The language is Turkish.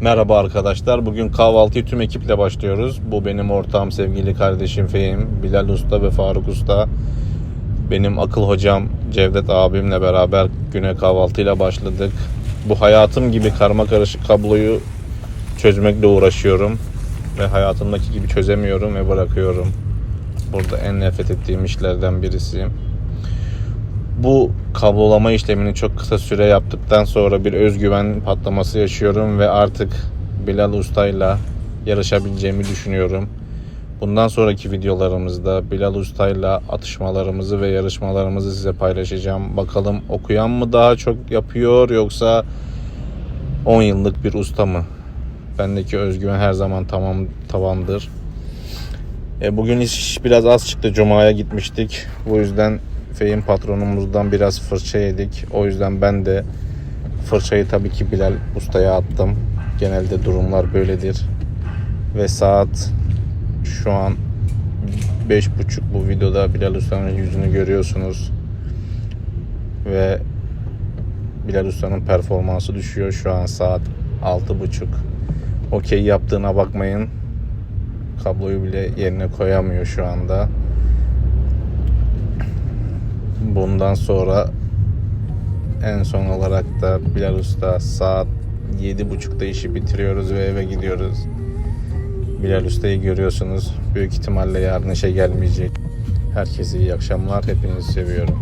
Merhaba arkadaşlar. Bugün kahvaltıyı tüm ekiple başlıyoruz. Bu benim ortağım sevgili kardeşim Fehim, Bilal Usta ve Faruk Usta. Benim akıl hocam Cevdet abimle beraber güne kahvaltıyla başladık. Bu hayatım gibi karma karışık kabloyu çözmekle uğraşıyorum. Ve hayatımdaki gibi çözemiyorum ve bırakıyorum. Burada en nefret ettiğim işlerden birisi. Bu kablolama işlemini çok kısa süre yaptıktan sonra bir özgüven patlaması yaşıyorum ve artık Bilal Usta'yla yarışabileceğimi düşünüyorum. Bundan sonraki videolarımızda Bilal Usta'yla atışmalarımızı ve yarışmalarımızı size paylaşacağım. Bakalım okuyan mı daha çok yapıyor yoksa 10 yıllık bir usta mı? Bendeki özgüven her zaman tamam tamamdır. E, bugün iş biraz az çıktı. Cuma'ya gitmiştik. Bu yüzden Fehim patronumuzdan biraz fırça yedik. O yüzden ben de fırçayı tabii ki Bilal Usta'ya attım. Genelde durumlar böyledir. Ve saat şu an 5.30 bu videoda Bilal Usta'nın yüzünü görüyorsunuz. Ve Bilal Usta'nın performansı düşüyor. Şu an saat 6.30. Okey yaptığına bakmayın kabloyu bile yerine koyamıyor şu anda. Bundan sonra en son olarak da Bilal Usta saat 7.30'da işi bitiriyoruz ve eve gidiyoruz. Bilal Usta'yı görüyorsunuz. Büyük ihtimalle yarın işe gelmeyecek. Herkese iyi akşamlar. Hepinizi seviyorum.